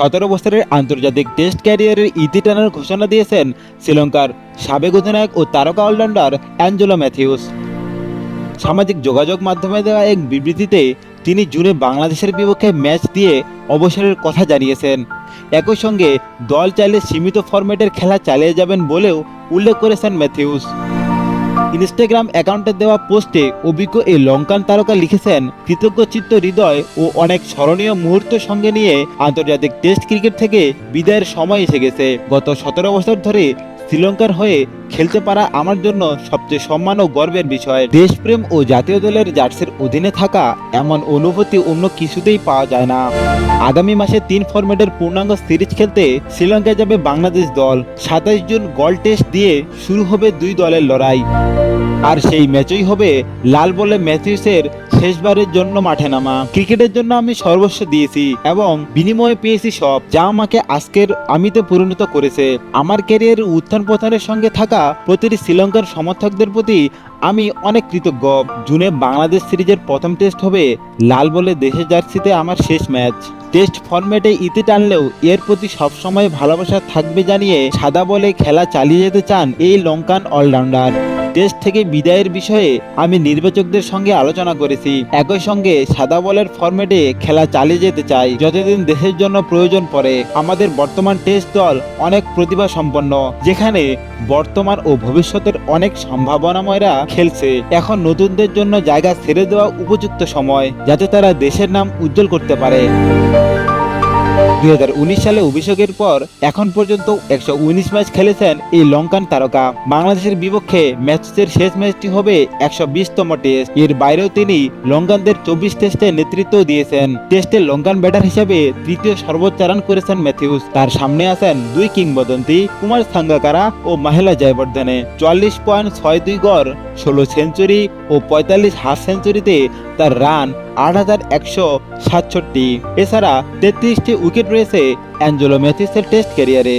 সতেরো বছরের আন্তর্জাতিক টেস্ট ক্যারিয়ারের ইতি টানার ঘোষণা দিয়েছেন শ্রীলঙ্কার সাবেক অধিনায়ক ও তারকা অলরাউন্ডার অ্যাঞ্জেলো ম্যাথিউস। সামাজিক যোগাযোগ মাধ্যমে দেওয়া এক বিবৃতিতে তিনি জুনে বাংলাদেশের বিপক্ষে ম্যাচ দিয়ে অবসরের কথা জানিয়েছেন। একই সঙ্গে দল চাইলে সীমিত ফরম্যাটের খেলা চালিয়ে যাবেন বলেও উল্লেখ করেছেন ম্যাথিউস। ইনস্টাগ্রাম অ্যাকাউন্টে দেওয়া পোস্টে অভিজ্ঞ এই লঙ্কান তারকা লিখেছেন কৃতজ্ঞ চিত্ত হৃদয় ও অনেক স্মরণীয় মুহূর্ত সঙ্গে নিয়ে আন্তর্জাতিক টেস্ট ক্রিকেট থেকে বিদায়ের সময় এসে গেছে। গত সতেরো বছর ধরে শ্রীলঙ্কার হয়ে খেলতে পারা আমার জন্য সবচেয়ে সম্মান ও গর্বের বিষয়। দেশপ্রেম ও জাতীয় দলের জার্সির অধীনে থাকা এমন অনুভূতি অন্য কিছুতেই পাওয়া যায় না। আগামী মাসে তিন ফরম্যাটের পূর্ণাঙ্গ সিরিজ খেলতে শ্রীলঙ্কায় যাবে বাংলাদেশ দল। সাতাইশ জুন গল টেস্ট দিয়ে শুরু হবে দুই দলের লড়াই। আর সেই ম্যাচই হবে লাল বলে ম্যাথিউসের শেষবারের জন্য মাঠে নামা। ক্রিকেটের জন্য আমি সর্বস্ব দিয়েছি এবং বিনিময়ে পেয়েছি সব, যা আমাকে আজকের আমিতে পরিণত করেছে। আমার ক্যারিয়ারের উত্থান পতনের সঙ্গে থাকা প্রতিটি শ্রীলঙ্কার সমর্থকদের প্রতি আমি অনেক কৃতজ্ঞ। জুনে বাংলাদেশ সিরিজের প্রথম টেস্ট হবে লাল বলে দেশের জার্সিতে আমার শেষ ম্যাচ। টেস্ট ফরম্যাটে ইতি টানলেও এর প্রতি সবসময় ভালোবাসা থাকবে জানিয়ে সাদা বলে খেলা চালিয়ে যেতে চান এই লঙ্কান অলরাউন্ডার। টেস্ট থেকে বিদায়ের বিষয়ে আমি নির্বাচকদের সঙ্গে আলোচনা করেছি। একই সঙ্গে সাদা বলের ফরম্যাটে খেলা চালিয়ে যেতে চাই। যতদিন দেশের জন্য প্রয়োজন পড়ে, আমাদের বর্তমান টেস্ট দল অনেক প্রতিভা সম্পন্ন যেখানে বর্তমান ও ভবিষ্যতের অনেক সম্ভাবনাময়রা খেলছে। এখন নতুনদের জন্য জায়গা ছেড়ে দেওয়া উপযুক্ত সময়, যাতে তারা দেশের নাম উজ্জ্বল করতে পারে। দুই হাজার উনিশ সালে অভিষেকের পর এখন পর্যন্ত একশো উনিশ ম্যাচ খেলেছেন এই লঙ্কান তারকা। বাংলাদেশের বিপক্ষে ম্যাচের শেষ ম্যাচটি হবে একশো বিশতম টেস্ট। এর বাইরেও তিনি লঙ্কানদের চব্বিশ টেস্টে নেতৃত্ব দিয়েছেন। টেস্টে লঙ্কান ব্যাটার হিসেবে তৃতীয় সর্বোচ্চ রান করেছেন ম্যাথিউস। তার সামনে আছেন দুই কিংবদন্তি কুমার সাঙ্গাকারা ও মাহেলা জয়বর্ধনে। চুয়াল্লিশ পয়েন্ট ছয় দুই গড়, ষোলো সেঞ্চুরি ও পঁয়তাল্লিশ হাফ সেঞ্চুরিতে তার রান আট হাজার একশো সাতষট্টি। এছাড়া তেত্রিশটি উইকেট রয়েছে অ্যাঞ্জেলো ম্যাথিসের টেস্ট ক্যারিয়ারে